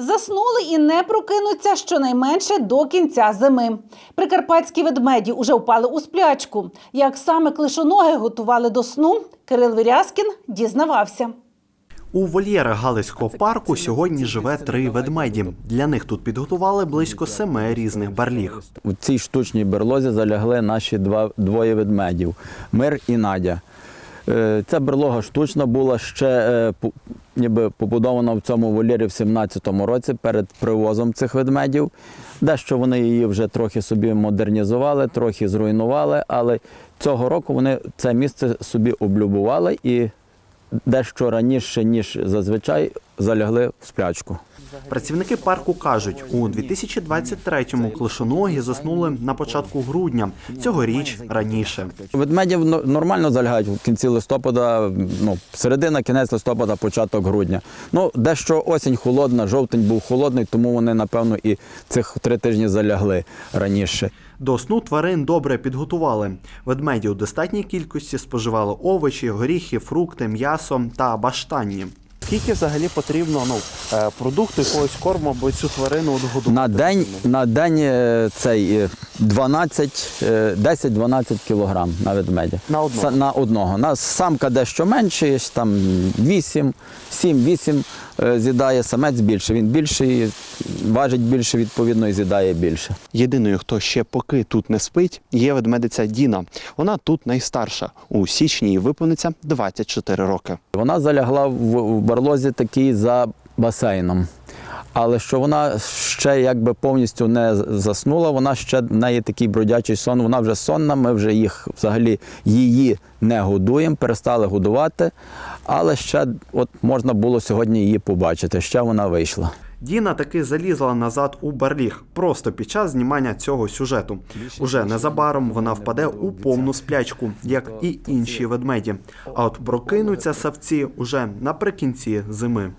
Заснули і не прокинуться щонайменше до кінця зими. Прикарпатські ведмеді уже впали у сплячку. Як саме клишоноги готували до сну, Кирил Вірязкін дізнавався. У вольєрах Галицького парку сьогодні живе три ведмеді. Для них тут підготували близько семи різних барліг. У цій штучній берлозі залягли наші два, двоє ведмедів Мир і Надя. Е, Ця берлога штучна була ще е, ніби побудована в цьому вольєрі в 17-му році перед привозом цих ведмедів. Дещо вони її вже трохи собі модернізували, трохи зруйнували, але цього року вони це місце собі облюбували і дещо раніше, ніж зазвичай, залягли в сплячку. Працівники парку кажуть, у 2023-му клишоногі заснули на початку грудня, цьогоріч раніше. Ведмеді но- нормально залягають в кінці листопада, ну, середина, кінець листопада, початок грудня. Ну, дещо осінь холодна, жовтень був холодний, тому вони, напевно, і цих три тижні залягли раніше. До сну тварин добре підготували. Ведмеді у достатній кількості споживали овочі, горіхи, фрукти, м'ясо та баштанні. Скільки взагалі потрібно ну, продукту якогось корму, аби цю тварину годувати? На день, на день е, цей е, 12, е, 10-12 кілограм на ведмедя. На одного? На одного. На самка дещо менше, там 8, 7-8 е, з'їдає, самець більше. Він більший, важить більше, відповідно, і з'їдає більше. Єдиною, хто ще поки тут не спить, є ведмедиця Діна. Вона тут найстарша. У січні їй виповниться 24 роки. Вона залягла в, барлозі такій за басейном. Але що вона ще якби повністю не заснула, вона ще в неї такий бродячий сон. Вона вже сонна. Ми вже їх взагалі її не годуємо, перестали годувати. Але ще от можна було сьогодні її побачити. Ще вона вийшла. Діна таки залізла назад у барліг просто під час знімання цього сюжету. Уже незабаром вона впаде у повну сплячку, як і інші ведмеді. А от прокинуться савці уже наприкінці зими.